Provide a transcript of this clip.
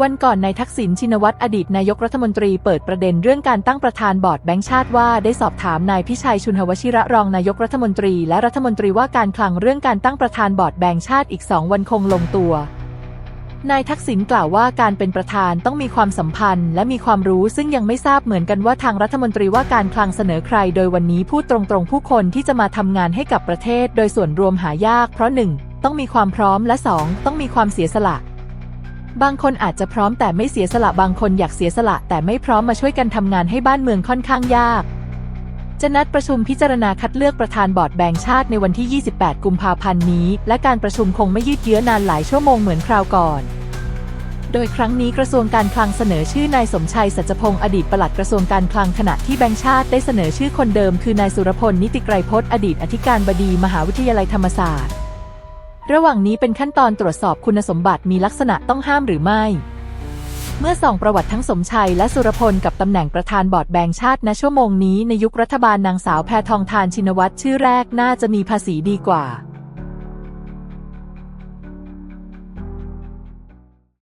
วันก่อนนายทักษิณชินวัตรอดีตนายกรัฐมนตรีเปิดประเด็นเรื่องการตั้งประธานบอร์ดแบงก์ชาติว่าได้สอบถามนายพิชัยชุนหวชิระรองนายกรัฐมนตรี และรัฐมนตรีว่าการคลังเรื่องการตั้งประธานบอร์ดแบงก์ชาติอีกสองวันคงลงตัวนายทักษิณกล่าวว่าการเป็นประธานต้องมีความสัมพันธ์ และมีความรู้ซึ่งยังไม่ทราบเหมือนกันว่าทางรัฐมนตรีว่าการคลังเสนอใคร โดยวันนี้พูดตรงๆ ผู้คนที่จะมาทำงานให้กับประเทศ โดยส่วนรวมหายาก เพราะ 1. ต้องมีความพร้อมและ 2. ต้องมีความเสียสละ บางคนอาจจะพร้อมแต่ไม่เสียสละบางคนอยากเสียสละแต่ไม่พร้อมมาช่วยกันทำงานให้บ้านเมืองค่อนข้างยาก จะนัดประชุมพิจารณาคัดเลือกประธานบอร์ดแบงก์ชาติในวันที่ 28 กุมภาพันธ์นี้ และการประชุมคงไม่ยืดเยื้อนานหลายชั่วโมงเหมือนคราวก่อน โดยครั้งนี้กระทรวงการคลังเสนอชื่อนายสมชัยสัจพงศ์อดีตปลัดกระทรวงการคลังขณะที่แบงก์ชาติได้เสนอชื่อคนเดิมคือนายสุรพลนิติไกรพจน์อดีตอธิการบดีมหาวิทยาลัยธรรมศาสตร์ ระหว่างนี้เป็นขั้นตอนตรวจสอบคุณสมบัติมีลักษณะต้องห้ามหรือไม่ เมื่อส่องประวัติทั้งสมชัยและสุรพลกับตำแหน่งประธานบอร์ดแบงค์ชาติณชั่วโมงนี้ในยุครัฐบาลนางสาวแพทองทานชินวัตรชื่อแรกน่าจะมีภาษีดีกว่า